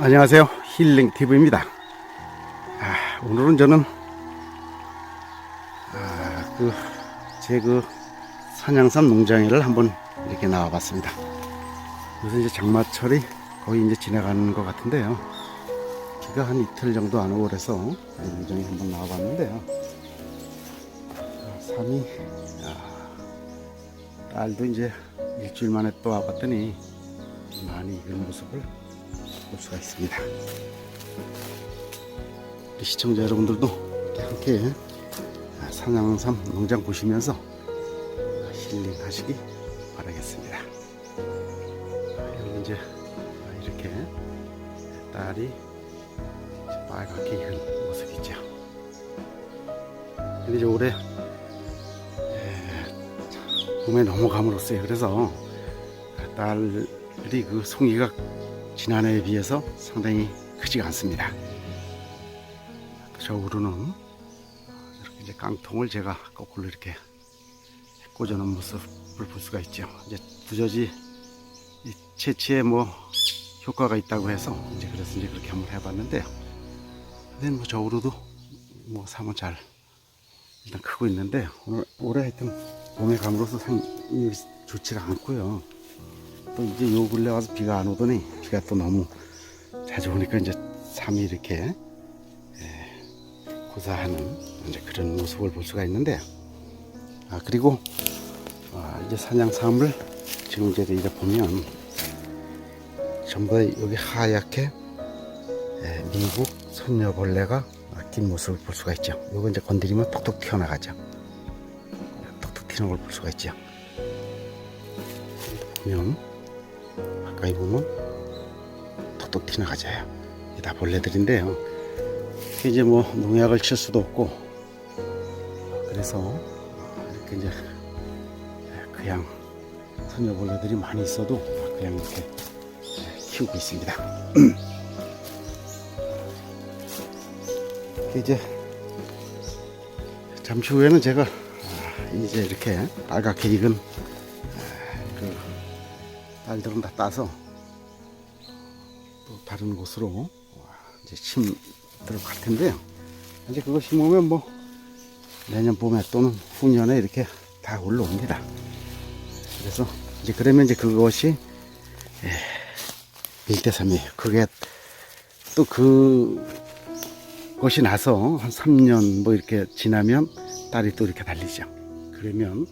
안녕하세요. 힐링 TV입니다. 아, 오늘은 저는 아, 그, 제그 산양삼 농장에를 한번 이렇게 나와 봤습니다. 그래서 이제 장마철이 거의 이제 지나가는 것 같은데요. 비가 한 이틀 정도 안 오고 그래서 이 농장에 한번 나와 봤는데요. 아, 삼이, 아, 딸도 이제 일주일 만에 또 와봤더니 많이 익은 모습을 볼 수가 있습니다. 우리 시청자 여러분들도 함께 아, 산양삼 농장 보시면서 힐링하시기 바라겠습니다. 아, 여기 이제 아, 이렇게 딸이 빨갛게 익은 모습이죠. 근데 이제 올해 에, 봄에 넘어감으로써 그래서 딸이 그 송이가 지난해에 비해서 상당히 크지가 않습니다. 저우로는 이렇게 이제 깡통을 제가 거꾸로 이렇게 꽂아놓은 모습을 볼 수가 있죠. 이제 두저지 이 채취에 뭐 효과가 있다고 해서 이제 그래서 이제 그렇게 한번 해봤는데요. 근데 뭐 저우로도 뭐 사면 잘 일단 크고 있는데 오늘 올해 하여튼 봄에 감으로써 상이 좋지가 않고요. 또 이제 요 근래 와서 비가 안 오더니 비가 또 너무 자주 오니까 이제 삶이 이렇게 예, 고사하는 이제 그런 모습을 볼 수가 있는데 아 그리고 아, 이제 사냥삼을 지금 이제 이제 보면 전부 다 여기 하얗게 예, 미국 손녀벌레가 낀 모습을 볼 수가 있죠. 요거 이제 건드리면 톡톡 튀어나가죠. 톡톡 튀는 걸 볼 수가 있죠. 보면 가까이 보면 톡톡 튀어나가져요. 이게 다 벌레들인데요. 이제 뭐 농약을 칠 수도 없고 그래서 이렇게 이제 그냥 선녀벌레들이 많이 있어도 그냥 이렇게 키우고 있습니다. 이제 잠시 후에는 제가 아, 이제 이렇게 빨갛게 익은 딸들은 다 따서 또 다른 곳으로 이제 심도록 할 텐데요. 이제 그거 심으면 뭐 내년 봄에 또는 후년에 이렇게 다 올라옵니다. 그래서 이제 그러면 이제 그것이 예, 밀대삼이에요. 그게 또 그것이 나서 한 3년 뭐 이렇게 지나면 딸이 또 이렇게 달리죠. 그러면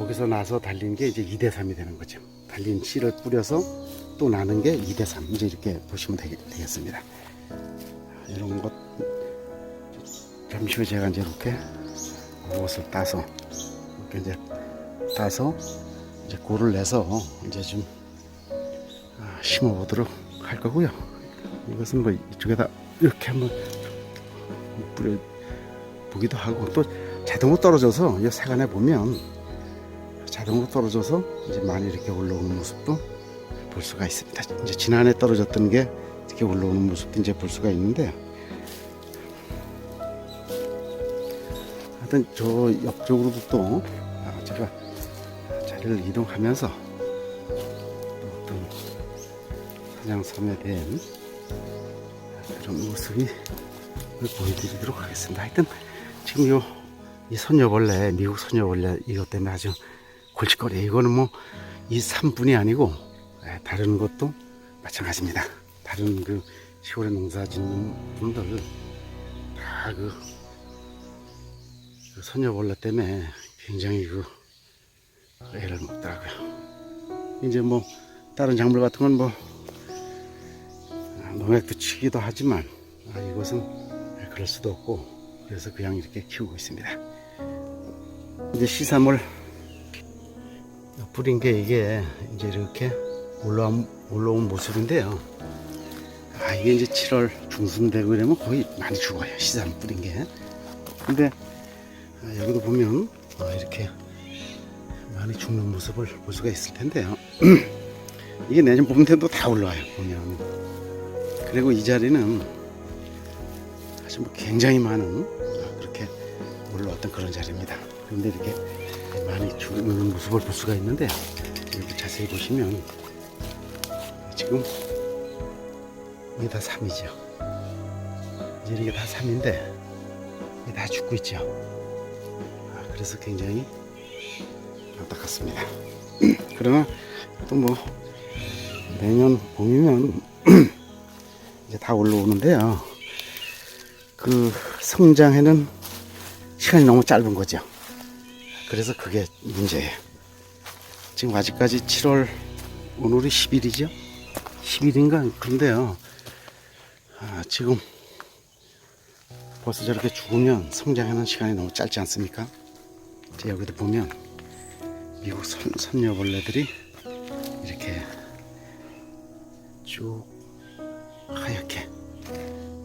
거기서 나서 달린 게 이제 2대 3이 되는 거죠. 달린 씨를 뿌려서 또 나는 게 2대 3. 이제 이렇게 보시면 되겠, 되겠습니다. 이런 것, 잠시 후에 제가 이제 이렇게 무엇을 따서, 이렇게 이제 따서 이제 고를 내서 이제 좀 아, 심어 보도록 할 거고요. 이것은 뭐 이쪽에다 이렇게 한번 뿌려 보기도 하고 또 자동으로 떨어져서 이 세간에 보면 자동으로 떨어져서 이제 많이 이렇게 올라오는 모습도 볼 수가 있습니다. 이제 지난해 떨어졌던 게 이렇게 올라오는 모습도 이제 볼 수가 있는데 하여튼 저 옆쪽으로도 또 아, 제가 자리를 이동하면서 또 어떤 사냥섬에 대한 그런 모습이 보여드리도록 하겠습니다. 하여튼 지금 요 이 선녀벌레 미국 선녀벌레 이것 때문에 아주 골칫거리 이거는 뭐 이 산뿐이 아니고 예, 다른 것도 마찬가지입니다. 다른 그 시골에 농사 짓는 분들 다그 그 선녀벌레 때문에 굉장히 그 애를 먹더라고요. 이제 뭐 다른 작물 같은 건 뭐 농약도 치기도 하지만 아, 이것은 그럴 수도 없고 그래서 그냥 이렇게 키우고 있습니다. 이제 시삼을 뿌린 게 이게 이제 이렇게 올라온, 올라온 모습인데요. 아, 이게 이제 7월 중순 되고 이러면 거의 많이 죽어요. 시삼 뿌린 게. 근데 아, 여기도 보면 아, 이렇게 많이 죽는 모습을 볼 수가 있을 텐데요. 이게 내년 봄 때도 다 올라와요. 보면. 그리고 이 자리는 아주 뭐 굉장히 많은 아, 그렇게 올라왔던 그런 자리입니다. 그런데 이렇게 많이 죽는 모습을 볼 수가 있는데 이렇게 자세히 보시면 지금 이게 다 삼이죠. 이제 이게 다 삼인데 이게 다 죽고 있죠. 아, 그래서 굉장히 안타깝습니다. 그러나 또 뭐 내년 봄이면 이제 다 올라오는데요. 그 성장에는 시간이 너무 짧은 거죠. 그래서 그게 문제예요. 지금 아직까지 7월 오늘이 10일이죠. 10일인가 그런데요. 아, 지금 벌써 저렇게 죽으면 성장하는 시간이 너무 짧지 않습니까? 이제 여기도 보면 미국 선, 선녀벌레들이 이렇게 쭉 하얗게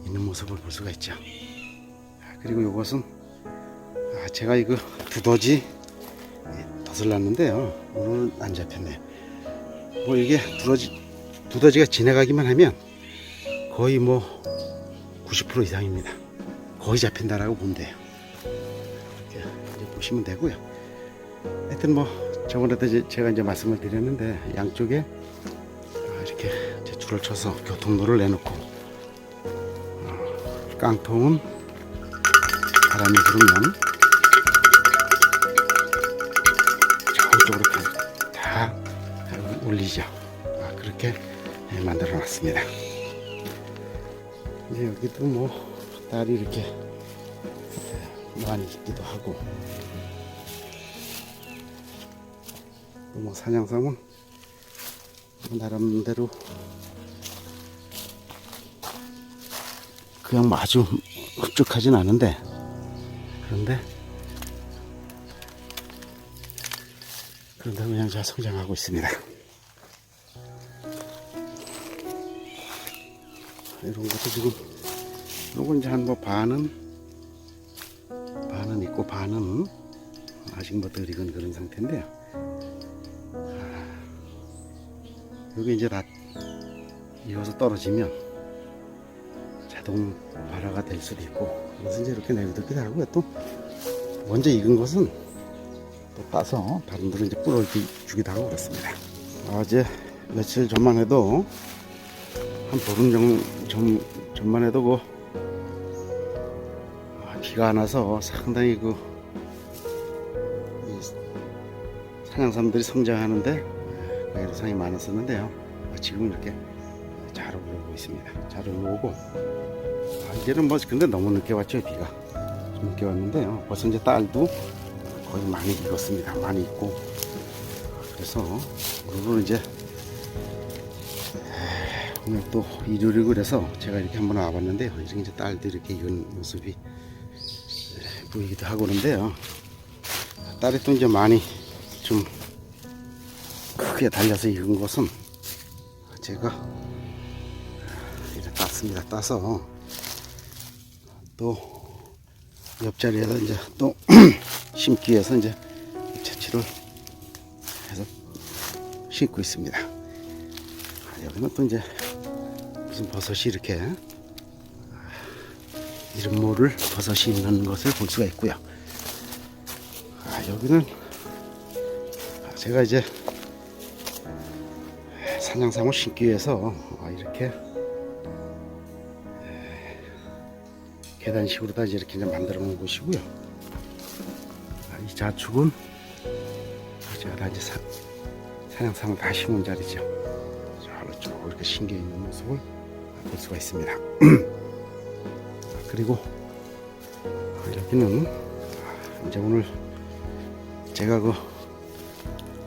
있는 모습을 볼 수가 있죠. 아, 그리고 이것은 아, 제가 이거 두더지 덫을 놨는데요. 오늘 안 잡혔네요. 뭐 이게 두더지 두더지가 지나가기만 하면 거의 뭐 90% 이상입니다. 거의 잡힌다라고 보면 돼요. 이렇게 보시면 되고요. 하여튼 뭐 저번에도 이제 제가 이제 말씀을 드렸는데 양쪽에 아, 이렇게 줄을 쳐서 교통로를 내놓고 어, 깡통은 바람이 불으면 저쪽으로 이렇게 다 올리죠. 아, 그렇게 예, 만들어 놨습니다. 이제 여기도 뭐 딸이 이렇게 예, 많이 있기도 하고 또뭐 사냥삼은 뭐 나름대로 그냥 뭐 아주 흡족하진 않은데 그런데 그런데 그냥 잘 성장하고 있습니다. 이런 것도 지금 요건 이제 한뭐 반은 반은 있고 반은 아직 뭐덜 익은 그런 상태인데요. 아, 여기 이제 다 익어서 떨어지면 자동 발화가 될 수도 있고 이제 이렇게 내비두기도 하고요. 또 먼저 익은 것은 또 따서 다른 데로 이제 뿌려 주기도 하고 그렇습니다. 어제 며칠 전만 해도 한 보름 전, 전, 전만 해도 그 아, 비가 안 와서 상당히 그이 사냥삼들이 성장하는데 그 예상이 많았었는데요. 아, 지금 이렇게 잘 올라오고 있습니다. 잘 올라오고 아, 이제는 뭐 근데 너무 늦게 왔죠 비가 좀 늦게 왔는데요. 벌써 이제 딸도 거의 많이 익었습니다. 많이 익고 그래서 오늘은 이제 오늘 또 일요일이고 그래서 제가 이렇게 한번 와봤는데요. 이렇게 이제 딸도 이렇게 익은 모습이 에, 보이기도 하고 그런데요. 딸이 또 이제 많이 좀 크게 달려서 익은 것은 제가 이렇게 땄습니다. 따서 또 옆자리에서 이제 또 심기 위해서 이제 채취를 해서 심고 있습니다. 아, 여기는 또 이제 무슨 버섯이 이렇게 아, 이름 모를 버섯이 있는 것을 볼 수가 있고요. 아, 여기는 아, 제가 이제 사냥삼을 심기 위해서 아, 이렇게 에, 계단식으로 다 이렇게 만들어 놓은 곳이고요. 아, 이 자축은 제가 다 이제 사, 사냥삼을 다 심은 자리죠. 저로 쭉 이렇게 신겨 있는 모습을 볼 수가 있습니다. 그리고 여기는 이제 오늘 제가 그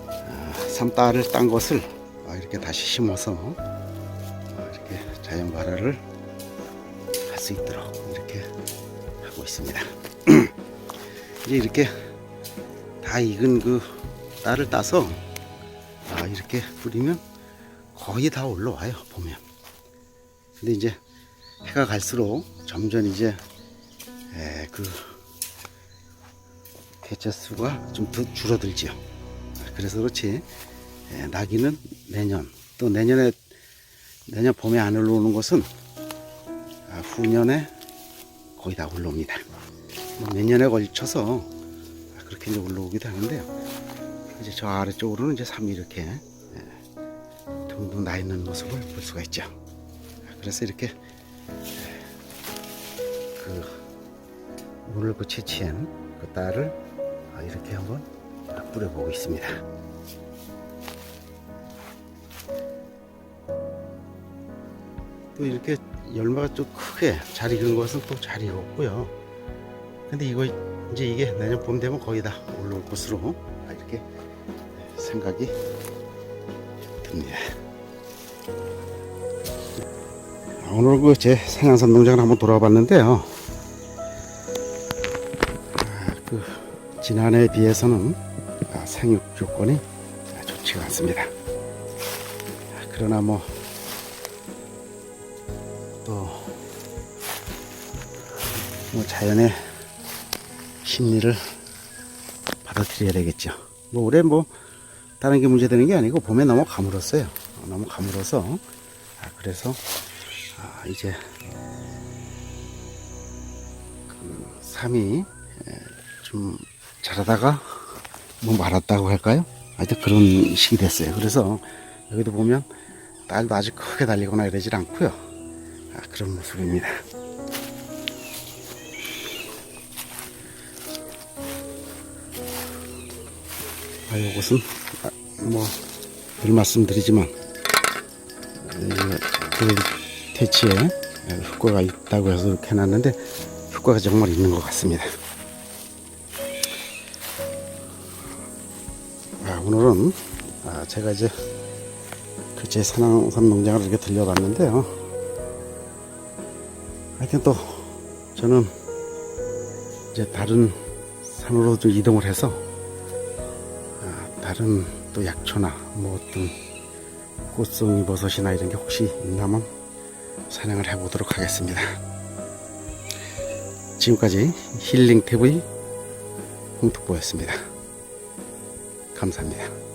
아, 삼딸을 딴 것을 아, 이렇게 다시 심어서 아, 이렇게 자연 발화를 할 수 있도록 이렇게 하고 있습니다. 이제 이렇게 다 익은 그 딸을 따서 아, 이렇게 뿌리면 거의 다 올라와요 보면. 근데 이제 해가 갈수록 점점 이제 에, 그 개체 수가 좀 더 줄어들지요. 그래서 그렇지 에, 나기는 내년 또 내년에 내년 봄에 안 올라오는 것은 아, 후년에 거의 다 올라옵니다. 뭐 내년에 걸쳐서 그렇게 이제 올라오기도 하는데요. 이제 저 아래쪽으로는 이제 삶이 이렇게 둥둥 나 있는 모습을 볼 수가 있죠. 그래서 이렇게 그 오늘 그 채취한 그 딸을 아, 이렇게 한번 뿌려보고 있습니다. 또 이렇게 열매가 좀 크게 잘 익은 것은 또 잘 익었고요. 근데 이거 이제 이게 내년 봄 되면 거의 다 올라올 것으로 아, 이렇게 생각이 듭니다. 아, 오늘 그제 생양산 농장을 한번 돌아와 봤는데요. 아, 그 지난해에 비해서는 아, 생육 조건이 아, 좋지가 않습니다. 아, 그러나 뭐 또, 뭐 자연의 심리를 받아들여야 되겠죠. 뭐 올해 뭐 다른 게 문제되는 게 아니고 봄에 너무 가물었어요. 어, 너무 가물어서 아, 그래서 아, 이제 그 삶이 에, 좀 자라다가 뭐 말았다고 할까요? 하여튼 그런 식이 됐어요. 그래서 여기도 보면 딸도 아주 크게 달리거나 이러질 않고요. 아, 그런 모습입니다. 아, 이것은 아, 뭐늘 말씀드리지만 이, 그 퇴치에 효과가 있다고 해서 이렇게 해놨는데 효과가 정말 있는 것 같습니다. 아, 오늘은 아, 제가 이제 그제 산왕산 농장을 이렇게 들려봤는데요. 하여튼 또 저는 이제 다른 산으로 좀 이동을 해서 아, 다른 또 약초나 뭐 어떤 꽃송이 버섯이나 이런 게 혹시 있나면 사냥을 해보도록 하겠습니다. 지금까지 힐링 TV 홍특보였습니다. 감사합니다.